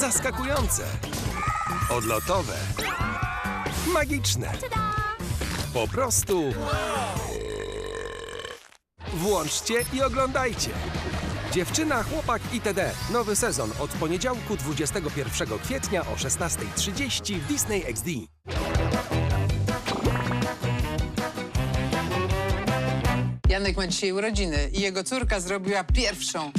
Zaskakujące. Odlotowe. Magiczne. Po prostu. Włączcie i oglądajcie. Dziewczyna, chłopak itd. Nowy sezon od poniedziałku 21 kwietnia o 16.30 w Disney XD. Janek ma dzisiaj urodziny i jego córka zrobiła pierwszą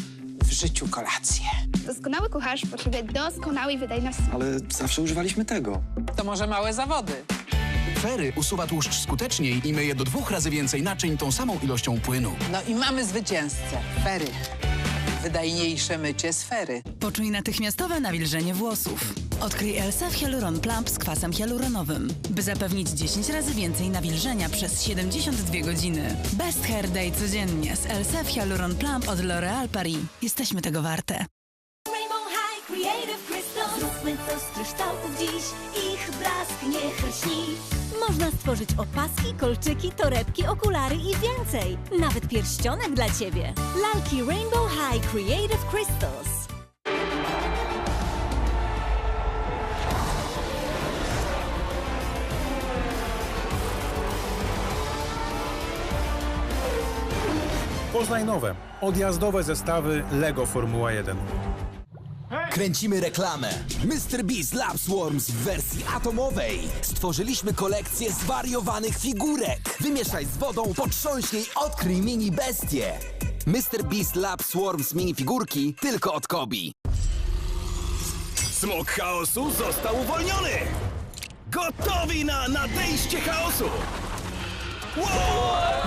życiu kolację. Doskonały kucharz potrzebuje doskonałej wydajności. Ale zawsze używaliśmy tego. To może małe zawody. Fery usuwa tłuszcz skuteczniej i myje do dwóch razy więcej naczyń tą samą ilością płynu. No i mamy zwycięzcę. Fery. Wydajniejsze mycie sfery. Poczuj natychmiastowe nawilżenie włosów. Odkryj Elsef Hyaluron Plump z kwasem hialuronowym, by zapewnić 10 razy więcej nawilżenia przez 72 godziny. Best Hair Day codziennie z Elsef Hyaluron Plump od L'Oréal Paris. Jesteśmy tego warte. Zróbmy to z kryształków dziś. Ich blask niech lśni. Można stworzyć opaski, kolczyki, torebki, okulary i więcej. Nawet pierścionek dla Ciebie. Lalki Rainbow High Creative Crystals. Poznaj nowe, odjazdowe zestawy LEGO Formuła 1. Kręcimy reklamę. Mr. Beast Lab Swarms w wersji atomowej. Stworzyliśmy kolekcję zwariowanych figurek. Wymieszaj z wodą, potrząśnij, odkryj mini bestie. Mr. Beast Lab Swarms minifigurki tylko od Kobi. Smok chaosu został uwolniony! Gotowi na nadejście chaosu!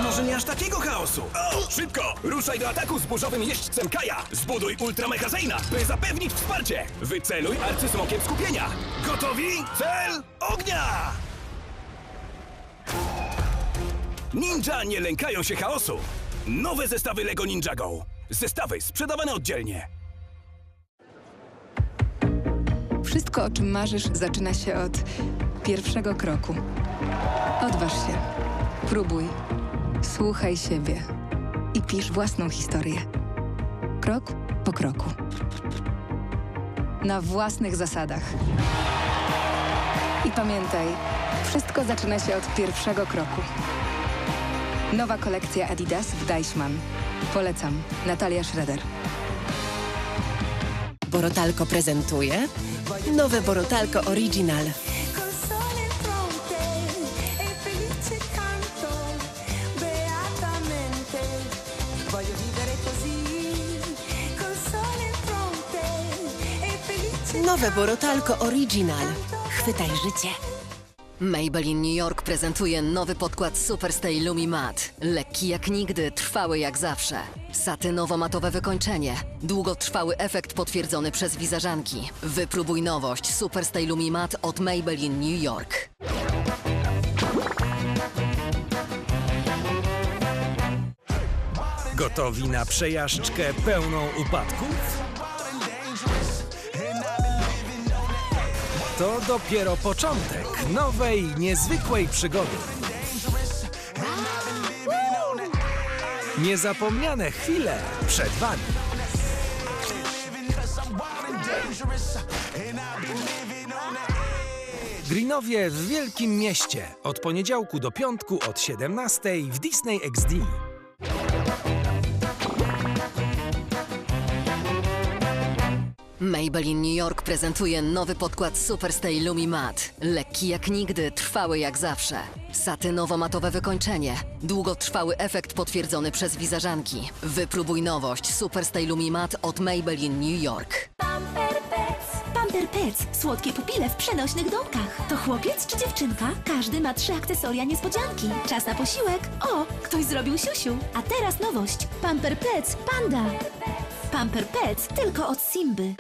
Może nie aż takiego chaosu! Szybko! Ruszaj do ataku z burzowym jeźdźcem Kaja! Zbuduj Ultramega Zeyna, by zapewnić wsparcie! Wyceluj arcysmokiem skupienia! Gotowi? Cel ognia! Ninja nie lękają się chaosu! Nowe zestawy LEGO Ninjago. Zestawy sprzedawane oddzielnie. Wszystko, o czym marzysz, zaczyna się od pierwszego kroku. Odważ się, próbuj, słuchaj siebie i pisz własną historię. Krok po kroku. Na własnych zasadach. I pamiętaj, wszystko zaczyna się od pierwszego kroku. Nowa kolekcja Adidas w Deichmann. Polecam. Natalia Schroeder. Borotalko prezentuje nowe Borotalko Original. Voglio vivere così Col sole in fronte E felice Nowe Borotalko Original. Chwytaj życie. Maybelline New York prezentuje nowy podkład Superstay Lumi Matte. Lekki jak nigdy, trwały jak zawsze. Satynowo-matowe wykończenie. Długotrwały efekt potwierdzony przez wizerzanki. Wypróbuj nowość Superstay Lumi Matte od Maybelline New York. Gotowi na przejażdżkę pełną upadków? To dopiero początek nowej, niezwykłej przygody. Niezapomniane chwile przed Wami. Greenowie w Wielkim Mieście od poniedziałku do piątku od 17 w Disney XD. Maybelline New York prezentuje nowy podkład Superstay Lumi Matte. Lekki jak nigdy, trwały jak zawsze. Satynowo-matowe wykończenie. Długotrwały efekt potwierdzony przez wizerzanki. Wypróbuj nowość Superstay Lumi Matte od Maybelline New York. Pamper Pets Pets Słodkie pupile w przenośnych domkach To chłopiec czy dziewczynka? Każdy ma trzy akcesoria niespodzianki Czas na posiłek O, ktoś zrobił siusiu A teraz nowość Pamper Pets Panda Pamper Pets tylko od Simby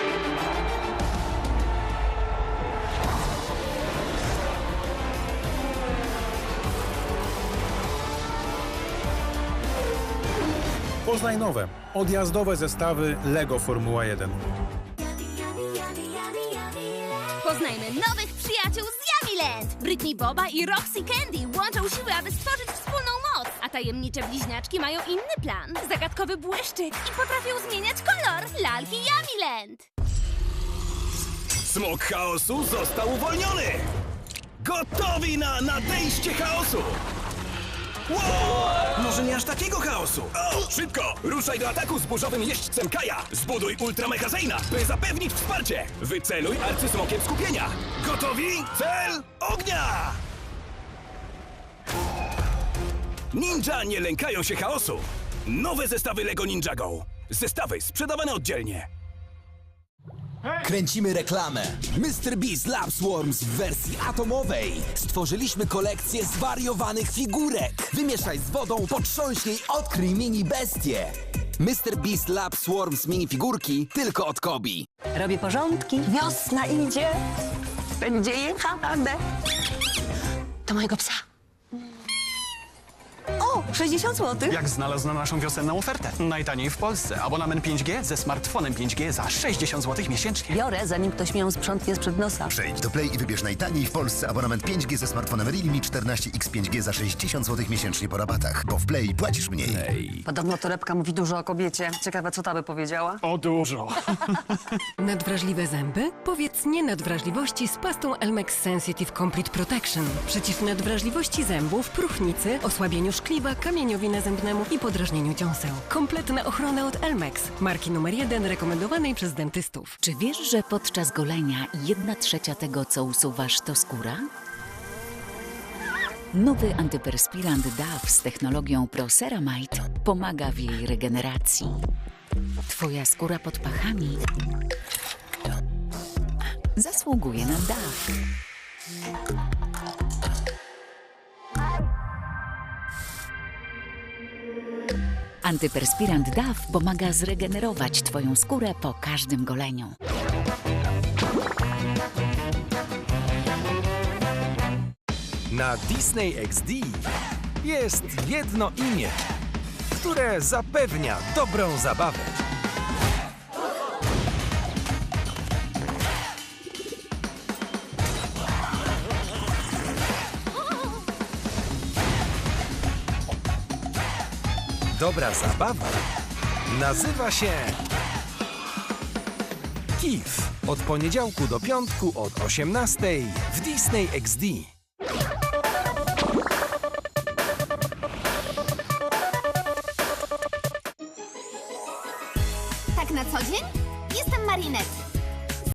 Poznaj nowe, odjazdowe zestawy LEGO Formuła 1. Poznajmy nowych przyjaciół z Yamiland! Britney Boba i Roxy Candy łączą siły, aby stworzyć tajemnicze bliźniaczki mają inny plan. Zagadkowy błyszczyk i potrafią zmieniać kolor. Lalki Yamiland! Smok chaosu został uwolniony! Gotowi na nadejście chaosu! Wow! Może nie aż takiego chaosu! O, szybko! Ruszaj do ataku z burzowym jeźdźcem Kaja! Zbuduj Ultramega Zeyna, by zapewnić wsparcie! Wyceluj arcysmokiem skupienia! Gotowi? Cel! Ognia! Ninja nie lękają się chaosu! Nowe zestawy Lego Ninjago! Zestawy sprzedawane oddzielnie! Kręcimy reklamę. Mr. Beast Lab Swarms w wersji atomowej. Stworzyliśmy kolekcję zwariowanych figurek. Wymieszaj z wodą, potrząśnij, odkryj mini bestie. Mr. Beast Lab Swarms minifigurki tylko od Kobi. Robię porządki. Wiosna idzie. Będzie jechane. To mojego psa. O, 60 zł. Jak znalazł na naszą wiosenną ofertę. Najtaniej w Polsce. Abonament 5G ze smartfonem 5G za 60 zł miesięcznie. Biorę, zanim ktoś mi ją sprzątnie sprzed nosa. Przejdź do Play i wybierz najtaniej w Polsce abonament 5G ze smartfonem Realme 14X 5G za 60 zł miesięcznie po rabatach. Bo w Play płacisz mniej. Podobno torebka mówi dużo o kobiecie. Ciekawe, co ta by powiedziała. O dużo. Nadwrażliwe zęby? Powiedz nie nadwrażliwości z pastą Elmex Sensitive Complete Protection. Przeciw nadwrażliwości zębów, próchnicy, osłabieniu szkliwa, kamieniowi nazębnemu i podrażnieniu dziąseł. Kompletna ochrona od Elmex, marki numer jeden rekomendowanej przez dentystów. Czy wiesz, że podczas golenia jedna trzecia tego, co usuwasz, to skóra? Nowy antyperspirant DAF z technologią ProCeramide pomaga w jej regeneracji. Twoja skóra pod pachami zasługuje na DAF. Antyperspirant DAF pomaga zregenerować Twoją skórę po każdym goleniu. Na Disney XD jest jedno imię, które zapewnia dobrą zabawę. Dobra zabawa nazywa się KIF. Od poniedziałku do piątku od 18 w Disney XD.